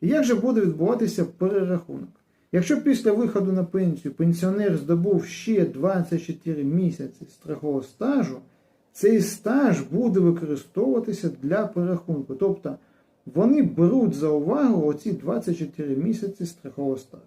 І як же буде відбуватися перерахунок? Якщо після виходу на пенсію пенсіонер здобув ще 24 місяці страхового стажу, цей стаж буде використовуватися для перерахунку. Тобто вони беруть за увагу оці 24 місяці страхового стажу.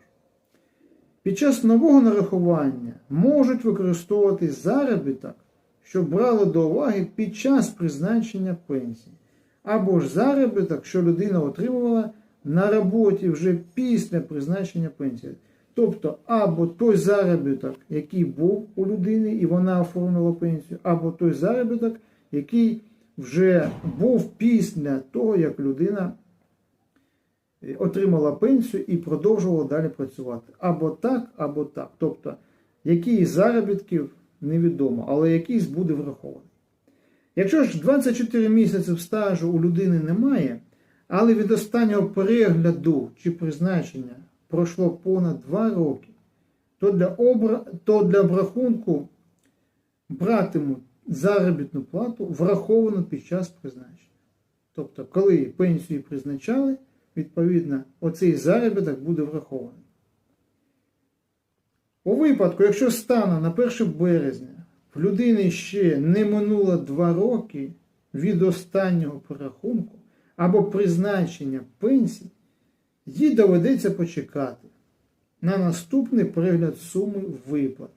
Під час нового нарахування можуть використовувати заробіток, що брали до уваги під час призначення пенсії, або ж заробіток, що людина отримувала на роботі вже після призначення пенсії. Тобто, або той заробіток, який був у людини, і вона оформила пенсію, або той заробіток, який вже був після того, як людина е, отримала пенсію і продовжувала далі працювати. Або так, або так. Тобто, який із заробітків невідомо, але якийсь буде врахований. Якщо ж 24 місяці стажу у людини немає, але від останнього перегляду чи призначення пройшло понад 2 роки, то для, обра... то для обрахунку братимуть заробітну плату враховану під час призначення. Тобто, коли пенсію призначали, відповідно, оцей заробіток буде врахований. У випадку, якщо стане на 1 березня в людини ще не минуло 2 роки від останнього перерахунку або призначення пенсії, їй доведеться почекати на наступний перегляд суми виплат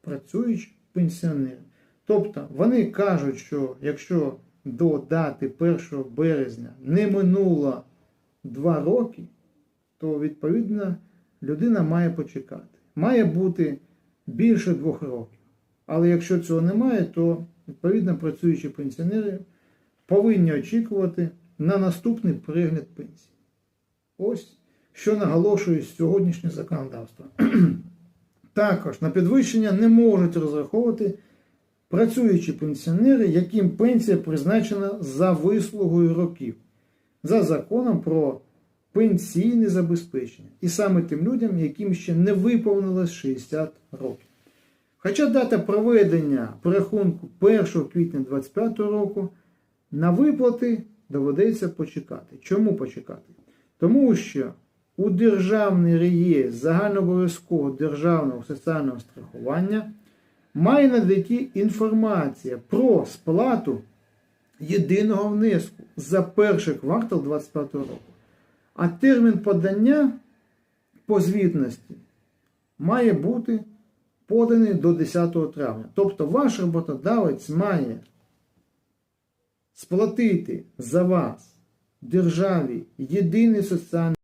працюючих пенсіонерів. Тобто вони кажуть, що якщо до дати 1 березня не минуло 2 роки, то відповідно людина має почекати. Має бути більше 2 років. Але якщо цього немає, то відповідно працюючі пенсіонери повинні очікувати на наступний перегляд пенсії. Ось що наголошує сьогоднішнє законодавство. Також на підвищення не можуть розраховувати працюючі пенсіонери, яким пенсія призначена за вислугою років, за законом про пенсійне забезпечення. І саме тим людям, яким ще не виповнилось 60 років. Хоча дата проведення порахунку 1 квітня 2025 року на виплати доведеться почекати. Чому почекати? Тому що у Державний реєстр загальнообов'язкового державного соціального страхування має надійти інформація про сплату єдиного внеску за перший квартал 2025 року. А термін подання по звітності має бути поданий до 10 травня. Тобто ваш роботодавець має сплатити за вас державі єдиний соціальний